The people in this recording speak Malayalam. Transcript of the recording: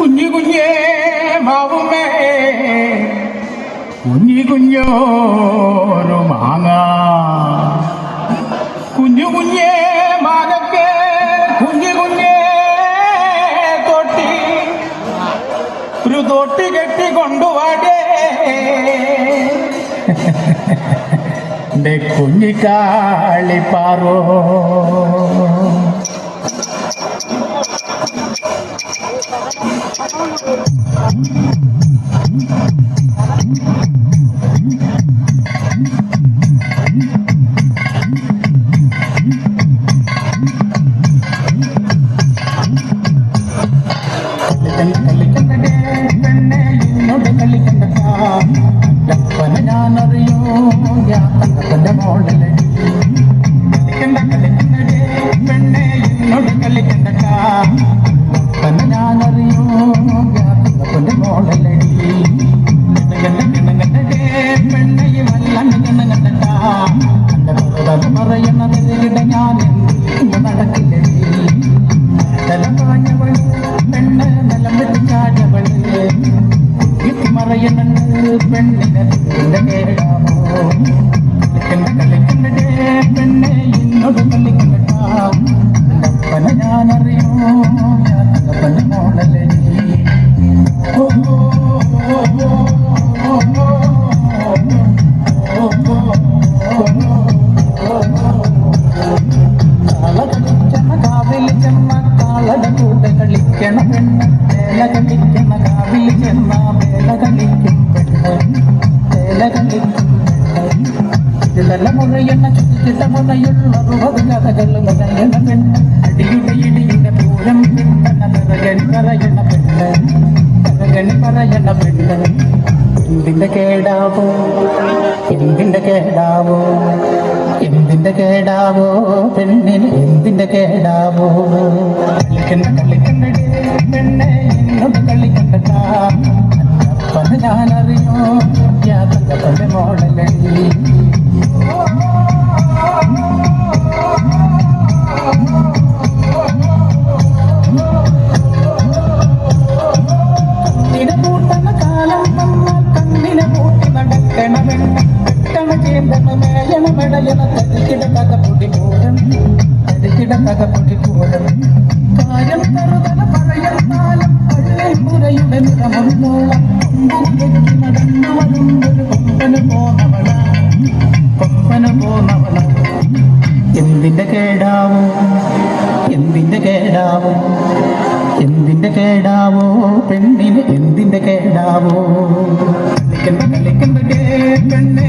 കുഞ്ഞു കുഞ്ഞേ മാവുമേ. കുഞ്ഞു കുഞ്ഞോരു മാങ്ങ. കുഞ്ഞു കുഞ്ഞേ മാങ്ങക്കെ കുഞ്ഞു കുഞ്ഞേ തൊട്ടി. ഒരു തൊട്ടി കെട്ടി കൊണ്ടുവാടേ. എന്റെ കുഞ്ഞിക്കാളിപ്പാറോ. ഞാനറിയോ ഞാൻ തന്റെ കളിക്കണ്ടേ പെണ്ണെ ഇട ഞാൻ ഇന്ന് നടക്കില്ലടി തലപാഞ്ഞവൾ പെണ്ണ് നിലം വെച്ചാടവൾ മറയുന്നുണ്ട് പെണ്ണിന് കേടാമോ കളിക്കണ്ട പെണ്ണെ എന്നോട് കളിക്കണ്ടാ അപ്പന ഞാനറിയോ ഞാൻ തകപ്പന്റെ മോളല്ലേ? ഓ കളിക്കണ വേല കളിക്കണ കാവിൽ ചെന്ന വേല കളിക്കും വേല കളിക്കും മുഴയെണ്ണ ചുറ്റിട്ട മുഴയുള്ള അറുപത് കഥകൾ ഇടിയുടെ പൂരം പിണ്ടന പിറകണി പറയണ പെണ്ണ് എന്തിന്റെ കേടാവോ എന്തിന്റെ കേടാവോ എന്തിന്റെ കേടാവോ പെണ്ണിന് എന്തിന്റെ കേടാവോ? തടിക്കിട തകപ്പൊടി പോരം തടിക്കിട തകപ്പൊടി പോരം കാര്യം തറുതല പറയൽ കാലം പുരയുടെ നിറമൊന്നോളം കൊമ്പനെത്തി നടന്നു വരുന്നൊരു കൊമ്പന് പോന്നവള. കൊമ്പന് പോന്നവള. എന്തിന്റെ കേടാവോ? എന്തിന്റെ കേടാവോ? എന്തിന്റെ കേടാവോ? പെണ്ണിന് എന്തിന്റെ കേടാവോ? കളിക്കണ്ട കളിക്കണ്ടേ പെണ്ണെ.